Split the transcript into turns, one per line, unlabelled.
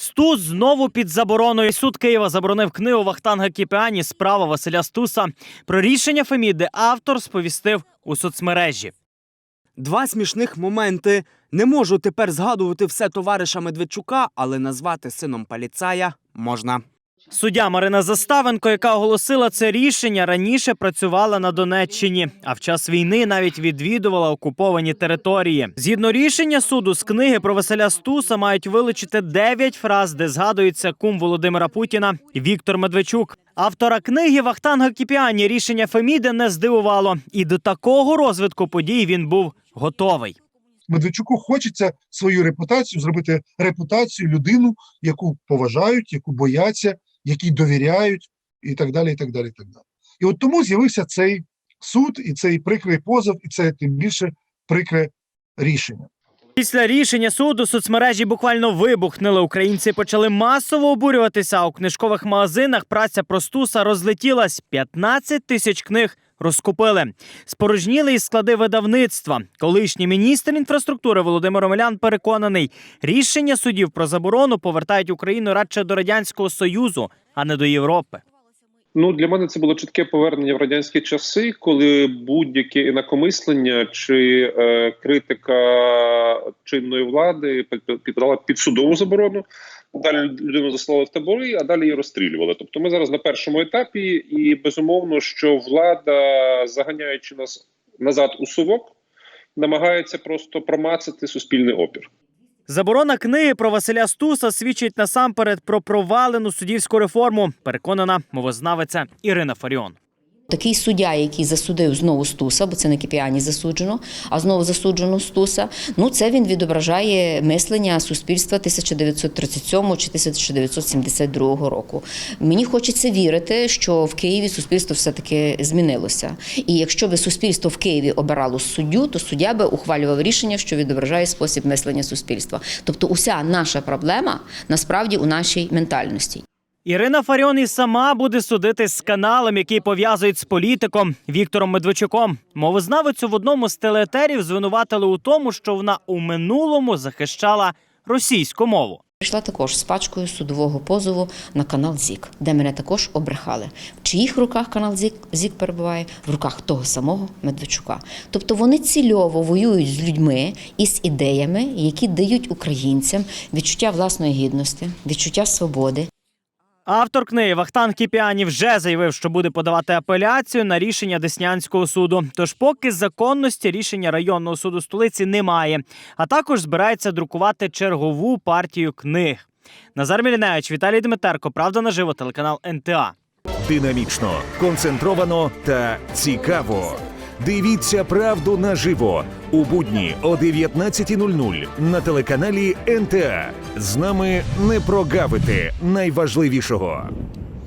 Стус знову під забороною. Суд Києва заборонив книгу Вахтанга Кіпіані Справа Василя Стуса. Про рішення Феміди автор сповістив у соцмережі.
Два смішних моменти. Не можу тепер згадувати все товариша Медведчука, але назвати сином поліцая можна.
Суддя Марина Заставенко, яка оголосила це рішення, раніше працювала на Донеччині, а в час війни навіть відвідувала окуповані території. Згідно рішення суду з книги про Василя Стуса мають вилучити 9 фраз, де згадується кум Володимира Путіна Віктор Медведчук. Автора книги Вахтанга Кіпіані рішення Феміди не здивувало, і до такого розвитку подій він був готовий.
Медведчуку хочеться свою репутацію зробити репутацію людину, яку поважають, яку бояться, якій довіряють, і так далі. І так далі, і так далі. І от тому з'явився цей суд, і цей прикрий позов, і це тим більше прикре рішення.
Після рішення суду соцмережі буквально вибухнули. Українці почали масово обурюватися. У книжкових магазинах праця простуса розлетілась. 15 тисяч книг розкупили. Спорожніли і склади видавництва. Колишній міністр інфраструктури Володимир Омелян переконаний, рішення судів про заборону повертають Україну радше до радянського союзу, а не до Європи.
Ну для мене це було чітке повернення в радянські часи, коли будь-яке інакомислення чи е, критика чинної влади під- підпадала під судову заборону. Далі людину заслали в табори, а далі її розстрілювали. Тобто, ми зараз на першому етапі, і безумовно, що влада, заганяючи нас назад у совок, намагається просто промацати суспільний опір.
Заборона книги про Василя Стуса свідчить насамперед про провалену суддівську реформу. Переконана мовознавиця Ірина Фаріон.
Такий суддя, який засудив знову Стуса, бо це не Кіпіані засуджено, а знову засуджено Стуса. Ну це він відображає мислення суспільства 1937 чи 1972 року. Мені хочеться вірити, що в Києві суспільство все таки змінилося. І якщо би суспільство в Києві обирало суддю, то суддя би ухвалював рішення, що відображає спосіб мислення суспільства. Тобто, уся наша проблема насправді у нашій ментальності.
Ірина Фаріон і сама буде судити з каналом, який пов'язують з політиком Віктором Медведчуком. Мовознавицю в одному з телеетерів звинуватили у тому, що вона у минулому захищала російську мову.
Прийшла також з пачкою судового позову на канал ЗІК, де мене також обрехали. В чиїх руках канал ЗІК, ЗІК перебуває? В руках того самого Медведчука. Тобто вони цільово воюють з людьми і з ідеями, які дають українцям відчуття власної гідності, відчуття свободи.
Автор книги Вахтан Кіпіані вже заявив, що буде подавати апеляцію на рішення Деснянського суду. Тож, поки законності рішення районного суду столиці немає, а також збирається друкувати чергову партію книг. Назар Міліневич, Віталій Дмитерко, правда наживо, телеканал НТА.
Динамічно, концентровано та цікаво. Дивіться правду наживо у будні о 19.00 на телеканалі НТА. З нами не прогавити найважливішого.